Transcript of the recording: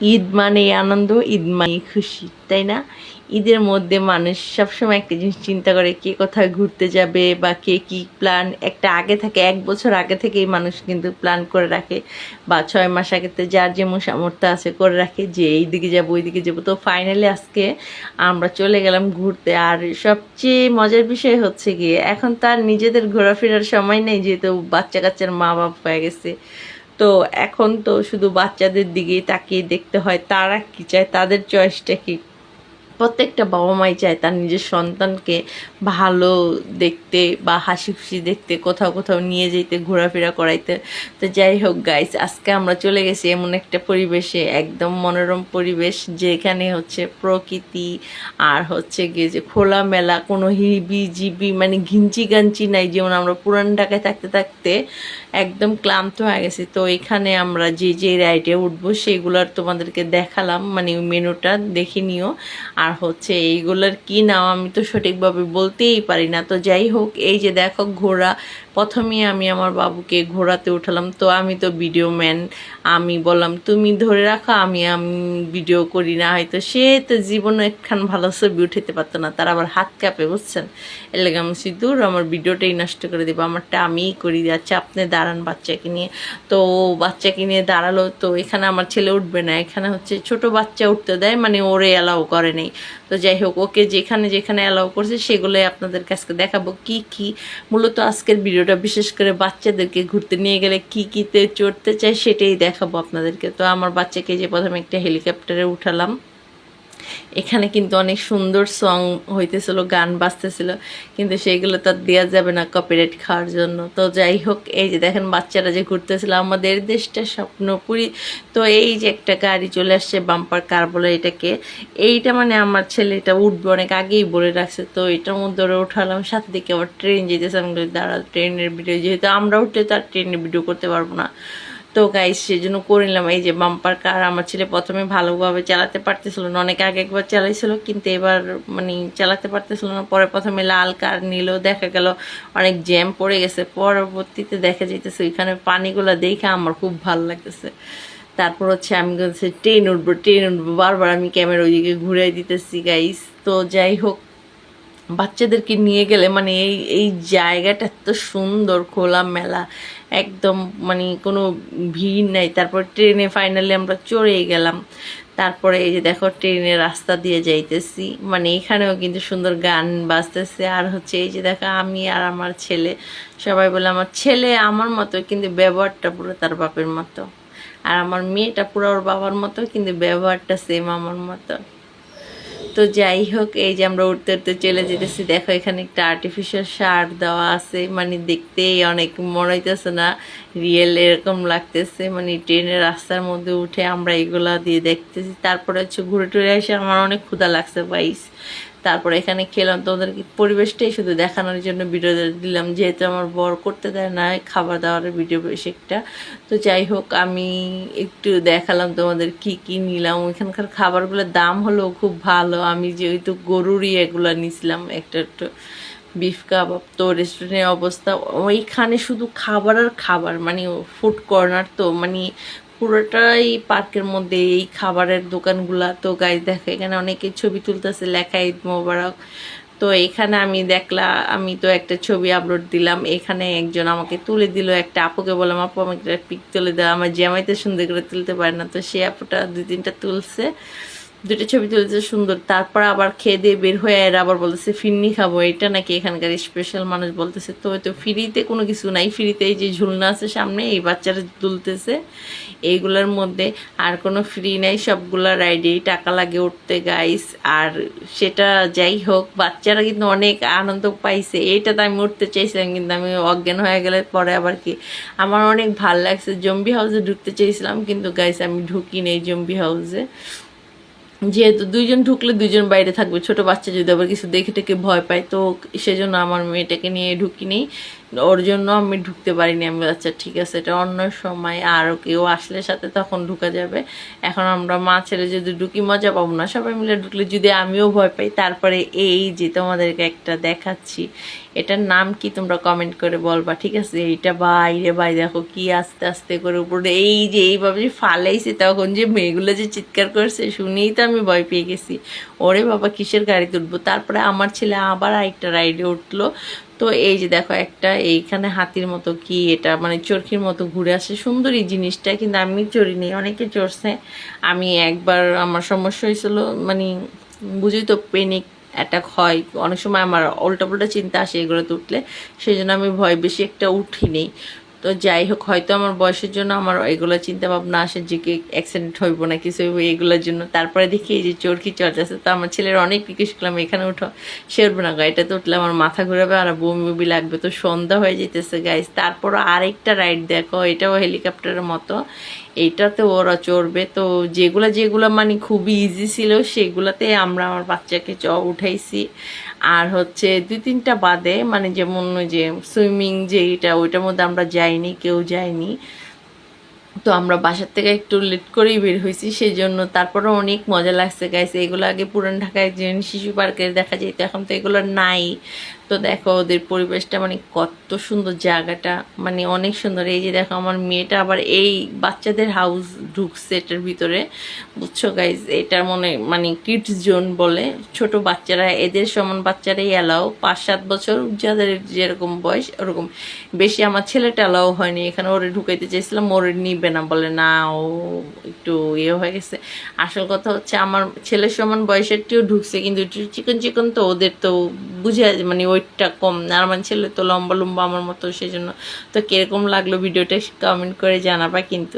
ঈদ মানে আনন্দ, ঈদ মানে খুশি, তাই না? ঈদের মধ্যে মানুষ সবসময় একটা জিনিস চিন্তা করে, কে কোথায় ঘুরতে যাবে বা কে কি প্ল্যান একটা আগে থেকে, এক বছর আগে থেকেই মানুষ কিন্তু প্ল্যান করে রাখে বা ছয় মাস আগে থেকে যার যেমন সামর্থ্য আছে করে রাখে যে এই দিকে যাব ওই দিকে যাব। তো ফাইনালি আজকে আমরা চলে গেলাম ঘুরতে আর সবচেয়ে মজার বিষয় হচ্ছে গিয়ে, এখন তার নিজেদের ঘোরাফেরার সময় নেই যেহেতু বাচ্চা কাচ্চার মা বাপ হয়ে গেছে। তো এখন তো শুধু বাচ্চাদের দিকেই তাকিয়ে দেখতে হয়, তারা কি চায়? তাদের চয়েসটা কি? প্রত্যেকটা বাবা মাই চায় তার নিজের সন্তানকে ভালো দেখতে বা হাসি খুশি দেখতে, কোথাও কোথাও নিয়ে যেতে, ঘোরাফেরা করাইতে। তো যাই হোক গাইস আজকে আমরা চলে গেছি এমন একটা পরিবেশে, একদম মনোরম পরিবেশ, যেখানে হচ্ছে প্রকৃতি আর হচ্ছে গিয়ে যে খোলামেলা, কোনো হিবি জিবি মানে ঘিঞ্চি গাঞ্চি নাই। যেমন আমরা পুরান ঢাকায় থাকতে থাকতে একদম ক্লান্ত হয়ে গেছি। তো এখানে আমরা যে যে রাইডে উঠবো সেগুলোর তোমাদেরকে দেখালাম। মানে মেনুটা দেখে নিও। আর হচ্ছে এইগুলোর কি নাম আমি তো সঠিকভাবে বলতেই পারি না। তো যাই হোক, এই যে দেখো ঘোড়া, প্রথমেই আমি আমার বাবুকে ঘোড়াতে উঠালাম। তো আমি তো ভিডিও ম্যান আমি বললাম, তুমি ধরে রাখো, আমি আমি ভিডিও করি না। হয়তো সে তো জীবনে একখান ভালো ছবি উঠাতে পারতো না, তার আবার হাত কাঁপে, বুঝছেন? এর লেগে আমি দূর, আমার ভিডিওটাই নষ্ট করে দেবো, আমারটা আমিই করি আচ্ছা আপনি দাঁড়ান বাচ্চাকে নিয়ে। তো বাচ্চাকে নিয়ে দাঁড়াল, তো এখানে আমার ছেলে উঠবে না, এখানে হচ্ছে ছোট বাচ্চা উঠতে দেয় মানে ওরে অ্যালাউ করে নেই। তো যাই হোক, ওকে যেখানে যেখানে অ্যালাউ করছে, সেগুলোই আপনাদের কাছে দেখাবো। কি কি? মূলত আজকের ভিডিওটা বিশেষ করে বাচ্চাদেরকে ঘুরতে নিয়ে গেলে কি কিতে চড়তে চাই সেটাই দেখাবো আপনাদেরকে। তো আমার বাচ্চাকে যে প্রথমে একটা হেলিকপ্টারে উঠালাম। এখানে কিন্তু অনেক সুন্দর সং হইতেছিল, গান বাজতেছিল, কিন্তু সেইগুলো তো দেওয়া যাবে না কপিরাইট খাওয়ার জন্য। তো যাই হোক, এই যে দেখেন বাচ্চারা যে ঘুরতেছিল, আমাদের দেশটা স্বপ্নপুরি। তো এই যে একটা গাড়ি চলে আসছে বাম্পার কার বলে এটাকে। এইটা মানে আমার ছেলে এটা উঠবে অনেক আগেই বলে রাখছে। তো এটার মধ্যে ওরা উঠালাম, সাথে দিকে আবার ট্রেন যেতেছে। আমি দাঁড়া ট্রেনের ভিডিও যেহেতু আমরা উঠলে তার ট্রেনের ভিডিও করতে পারব না। তো গাইস সেজন্য করে নিলাম। এই যে বাম্পার কার আমার ছেলে প্রথমে ভালোভাবে চালাতে পারতেছিল না, অনেক আগে একবার চালাইছিল, কিন্তু এবার মানে চালাতে পারতেছিল না। পরে প্রথমে লাল কার নিল, দেখা গেল অনেক জ্যাম পড়ে গেছে। পরবর্তীতে দেখা যাইতেছে ওইখানে পানিগুলো দেখে আমার খুব ভালো লাগতেছে। তারপর হচ্ছে আমি বলছি ট্রেন উঠবো ট্রেন উঠবো, বারবার আমি ক্যামেরা ওইদিকে ঘুরে দিতেছি গাইস তো যাই হোক বাচ্চাদেরকে নিয়ে গেলে মানে এই এই জায়গাটা এত সুন্দর খোলা মেলা একদম মানে কোনো ভিড় নাই। তারপর ট্রেনে ফাইনালি আমরা চড়ে গেলাম। তারপরে এই যে দেখো, ট্রেনের রাস্তা দিয়ে যাইতেছি। মানে এখানেও কিন্তু সুন্দর গান বাজতেছে। আর হচ্ছে এই যে দেখো, আমি আর আমার ছেলে, সবাই বলে, আমার ছেলে আমার মতো, কিন্তু ব্যবহারটা পুরো তার বাপের মতো। আর আমার মেয়েটা পুরো ওর বাবার মতো, কিন্তু ব্যবহারটা সেম আমার মতো। তো যাই হোক, এই যে আমরা উঠতে উঠতে চলে যেতেছি, দেখো এখানে একটা আর্টিফিশিয়াল সার দেওয়া আছে মানে দেখতেই অনেক মনে হইতেছে না রিয়েল এরকম লাগতেছে মানে ট্রেনের রাস্তার মধ্যে উঠে আমরা এগুলা দিয়ে দেখতেছি, তারপরে হচ্ছে ঘুরে টুরে এসে আমার অনেক ক্ষুধা লাগছে বাইস তারপরে এখানে খেলাম তো ওদেরকে পরিবেশটাই শুধু দেখানোর জন্য ভিডিও দিলাম। যেহেতু আমার বর করতে দেয় না, খাবার দাবারের ভিডিও বেশি একটা। তো যাই হোক, আমি একটু দেখালাম তোমাদের কি কি নিলাম। ওইখানকার খাবারগুলোর দাম হলো খুব ভালো। আমি যেহেতু গরুরই এগুলো নিছিলাম, একটা একটু বিফ কাবাব তো রেস্টুরেন্টের অবস্থা, ওইখানে শুধু খাবার আর খাবার মানে ফুড কর্নার তো মানে পুরোটাই পার্কের মধ্যে, এই খাবারের দোকানগুলা। তো গাইজ দেখো, এখানে অনেকে ছবি তুলতেছে, লেখা ঈদ মোবারক। তো এখানে আমি দেখলা, আমি তো একটা ছবি আপলোড দিলাম। এখানে একজন আমাকে তুলে দিল, একটা আপুকে বললাম, আপু আমাকে একটা পিক তুলে দেওয়া আমার জামাইতে সুন্দর করে তুলতে পারে না। তো সে আপুটা দুই তিনটা তুলছে। দুটো ছবি তুলেছে, সুন্দর। তারপর আবার খেয়ে দিয়ে বের হয়ে এরা আবার বলতেছে ফিরনি খাব। এটা নাকি এখানকার স্পেশাল মানুষ বলতেছে। তো তো ফ্রিতে কোনো কিছু নাই। ফ্রিতে এই যে ঝুলনা আছে সামনে, এই বাচ্চারা তুলতেছে এইগুলোর মধ্যে আর কোনো ফ্রি নাই। সবগুলা রাইডেই টাকা লাগে উঠতে গাইস আর সেটা যাই হোক, বাচ্চারা কিন্তু অনেক আনন্দ পাইছে। এইটাতে আমি উঠতে চাইছিলাম, কিন্তু আমি অজ্ঞান হয়ে গেলে পরে আবার কি? আমার অনেক ভালো লাগছে। জম্বি হাউসে ঢুকতে চাইছিলাম, কিন্তু গাইস আমি ঢুকি নেই জম্বি হাউসে যেহেতু দুইজন ঢুকলে দুইজন বাইরে থাকবে, ছোট বাচ্চা যদি আবার কিছু দেখে টেকে ভয় পায়, তো সেজন্য আমার মেয়েটাকে নিয়ে ঢুকি নেই ওর জন্য আমি ঢুকতে পারিনি। আমি আচ্ছা ঠিক আছে, এটা অন্য সময়। আরও কেউ আসলে সাথে তখন ঢুকা যাবে। এখন আমরা মা ছেলে যদি ঢুকি, মজা পাবো না। সবাই মিলে ঢুকলে যদি আমিও ভয় পাই, তারপরে এই যে তোমাদেরকে একটা দেখাচ্ছি, এটার নাম কি তোমরা কমেন্ট করে বলবা, ঠিক আছে? এইটা বাইরে বাই, দেখো কি আস্তে আস্তে করে উপরে এই যে এইভাবে যে ফালাইছে, তখন যে মেয়েগুলো যে চিৎকার করছে, শুনেই তো আমি ভয় পেয়ে গেছি। ওরে বাবা, কিসের গাড়িতে উঠবো? তারপরে আমার ছেলে আবার আরেকটা রাইডে উঠল। তো এই যে দেখো একটা, এইখানে হাতির মতো কি এটা মানে চরকির মতো ঘুরে আসে। সুন্দর এই জিনিসটা, কিন্তু আমি চড়িনি অনেকে চড়ছে। আমি একবার আমার সমস্যা হয়েছিল মানে বুঝি তো পেনিক অ্যাটাক হয়। অনেক সময় আমার উল্টা পাল্টা চিন্তা আসে এগুলোতে উঠলে। সেই জন্য আমি ভয় বেশি একটা উঠিনি। তো যাই হোক, হয়তো আমার বয়সের জন্য আমার এগুলো চিন্তা ভাবনা আসে যে কি অ্যাক্সিডেন্ট হইব না, কিছু হইব এগুলোর জন্য। তারপরে দেখি এই যে চরকি চর্চাছে তো আমার ছেলের অনেক রিকোয়েস্ট করলাম, এখানে উঠো। সে উঠবে না গাড়িটাতে উঠলে আমার মাথা ঘুরাবে আর বমি বমি লাগবে। তো সন্ধ্যা হয়ে যেতেছে গাইস তারপরও আরেকটা রাইড দেখো, এটাও হেলিকপ্টারের মতো। এইটাতে ওরা চড়বে। তো যেগুলো যেগুলো মানে খুবই ইজি ছিল, সেগুলোতে আমরা আমার বাচ্চাকে চ উঠাইছি। আর হচ্ছে দুই তিনটা বাদে মানে যেমন যে সুইমিং যে এটা, ওইটার মধ্যে আমরা যাইনি কেউ যায়নি। তো আমরা বাসার থেকে একটু লেট করেই বের হয়েছি সেই জন্য তারপরে অনেক মজা লাগছে গাইছে এগুলো আগে পুরান ঢাকায় যে শিশু পার্কে দেখা যেত, এখন তো এগুলো নাই। তো দেখো ওদের পরিবেশটা মানে কত সুন্দর জায়গাটা মানে অনেক সুন্দর। এই যে দেখো আমার মেয়েটা আবার এই বাচ্চাদের হাউস ঢুকছে এটার ভিতরে। বুঝছ গাইজ এটার মনে মানে কিডস জোন বলে। ছোট বাচ্চারা, এদের সমান বাচ্চারাই এলাও পাঁচ, সাত বছর যাদের যেরকম বয়স ওরকম। বেশি আমার ছেলেটা এলাও হয়নি। এখানে ওরে ঢুকাইতে চাইছিলাম, ওরে নিবে না। বলে, না, ও একটু ইয়ে হয়ে গেছে। আসল কথা হচ্ছে আমার ছেলের সমান বয়সেরটিও ঢুকছে, কিন্তু চিকন চিকন তো ওদের তো বুঝে মানে ওয়েটটা কম। আর ছেলে তো লম্বা লম্বা আমার মতো সেই জন্য তো কীরকম লাগল ভিডিওটা কমেন্ট করে জানাবা কিন্তু।